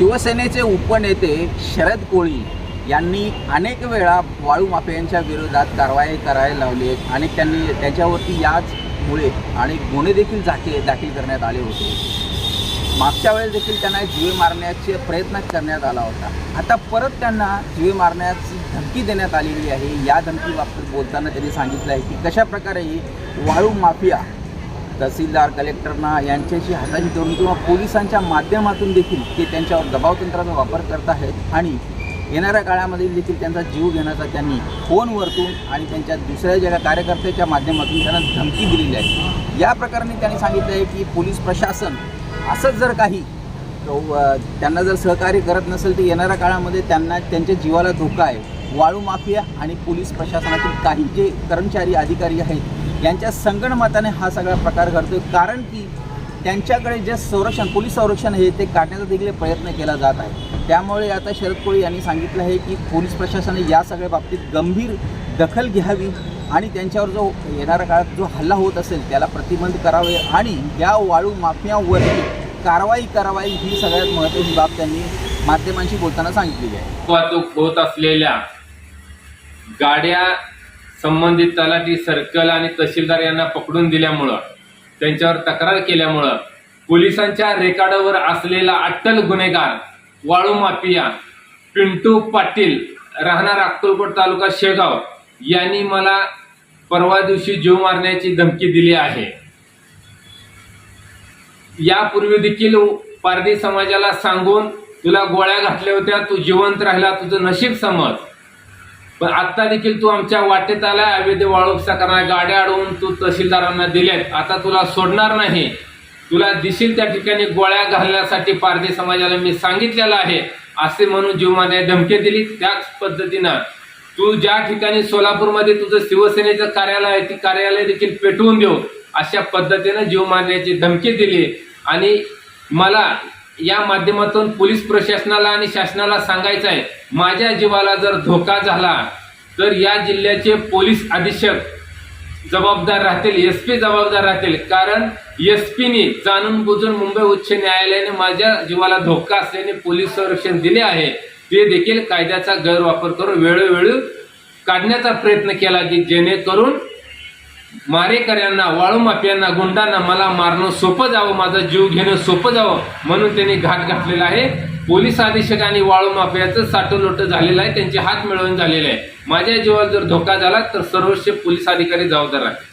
शिवसेनेचे उपनेते शरद कोळी यांनी अनेक वेळा वाळू माफियांच्या विरोधात कारवाई करायला लावली आहे आणि त्यांनी त्याच्यावरती याचमुळे आणि गुन्हे देखील दाखल दाखल करण्यात आले होते. मागच्या वेळेस देखील त्यांना जीवे मारण्याचे प्रयत्न करण्यात आला होता. आता परत त्यांना जीवे मारण्याची धमकी देण्यात आलेली आहे. या धमकीबाबत बोलताना त्यांनी सांगितलं आहे की कशा प्रकारे वाळू माफिया तहसीलदार कलेक्टरना यांच्याशी हाताशी धरून किंवा पोलिसांच्या माध्यमातून देखील ते त्यांच्यावर दबावतंत्राचा वापर करत आहेत. आणि येणाऱ्या काळामध्ये देखील त्यांचा जीव घेण्याचा त्यांनी फोनवरतून आणि त्यांच्या दुसऱ्या ज्या कार्यकर्त्याच्या माध्यमातून त्यांना धमकी दिलेली आहे. या प्रकरणी त्यांनी सांगितलं आहे की पोलीस प्रशासन असंच जर काही त्यांना जर सहकार्य करत नसेल तर येणाऱ्या काळामध्ये त्यांना त्यांच्या जीवाला धोका आहे. वाळू माफिया आणि पोलीस प्रशासनातील काही जे कर्मचारी अधिकारी आहेत यांच्या संगणमताने हा सगळा प्रकार घडतोय. कारण की त्यांच्याकडे जे संरक्षण पोलीस संरक्षण आहे ते काढण्याचा देखील प्रयत्न केला जात आहे. त्यामुळे आता शरद कोळी यांनी सांगितलं आहे की पोलीस प्रशासनाने या सगळ्या बाबतीत गंभीर दखल घ्यावी आणि त्यांच्यावर जो येणाऱ्या काळात जो हल्ला होत असेल त्याला प्रतिबंध करावे आणि या वाळू माफियावरती कारवाई करावाई ही सगळ्यात महत्त्वाची बाब त्यांनी माध्यमांशी बोलताना सांगितलेली आहे. वाहतूक होत असलेल्या गाड्या संबंधित तलाठी सर्कल आणि तहसीलदार यांना पकडून दिल्यामुळं त्यांच्यावर तक्रार केल्यामुळं पोलिसांच्या रेकॉर्डवर असलेला अट्टल गुन्हेगार वाळू माफिया पिंटू पाटील राहणार अक्कलकोट तालुका शेगाव यांनी मला परवा दिवशी जीव मारण्याची धमकी दिली आहे. यापूर्वी देखील पारधी समाजाला सांगून तुला गोळ्या घातल्या होत्या तू जिवंत राहिला तुझं नशीब समज. पण आता देखील तू आमच्या वाटेत आलाय अवैध वाळूपसा करणार गाड्या अडवून तू तहसीलदारांना दिल्यात आता तुला सोडणार नाही. तुला दिसेल त्या ठिकाणी गोळ्या घालण्यासाठी पारधी समाजाला मी सांगितलेलं आहे. असे म्हणून जीवमाने धमकी दिली. त्याच पद्धतीनं तू ज्या ठिकाणी सोलापूरमध्ये तुझं शिवसेनेचं कार्यालय आहे ती कार्यालय देखील पेटवून देऊ. अशा पद्धतीनं जीवमान्याची धमकी दिली. आणि मला या माध्यमातून पोलीस प्रशासनाला आणि शासनाला सांगायचं आहे माझ्या जीवाला जर धोका झाला तर या जिल्ह्याचे पोलीस अधीक्षक जबाबदार राहतील एस पी जबाबदार राहतील. कारण एस पीने जाणून बुजून मुंबई उच्च न्यायालयाने माझ्या जीवाला धोका असल्याने पोलीस संरक्षण दिले आहे. ते देखील कायद्याचा गैरवापर करून वेळोवेळी काढण्याचा प्रयत्न केला की जेणेकरून मारेकऱ्यांना वाळूमाफियांना गुंडांना मला मारणं सोपं जावं माझा जीव घेणं सोपं जावं म्हणून त्यांनी घाट घातलेला आहे. पोलीस अधीक्षक आणि वाळूमाफियाचं साठोलोट झालेलं आहे. त्यांचे हात मिळवून झालेले आहे. माझ्या जीवाला जर धोका झाला तर सर्वोच्च पोलीस अधिकारी जबाबदार आहे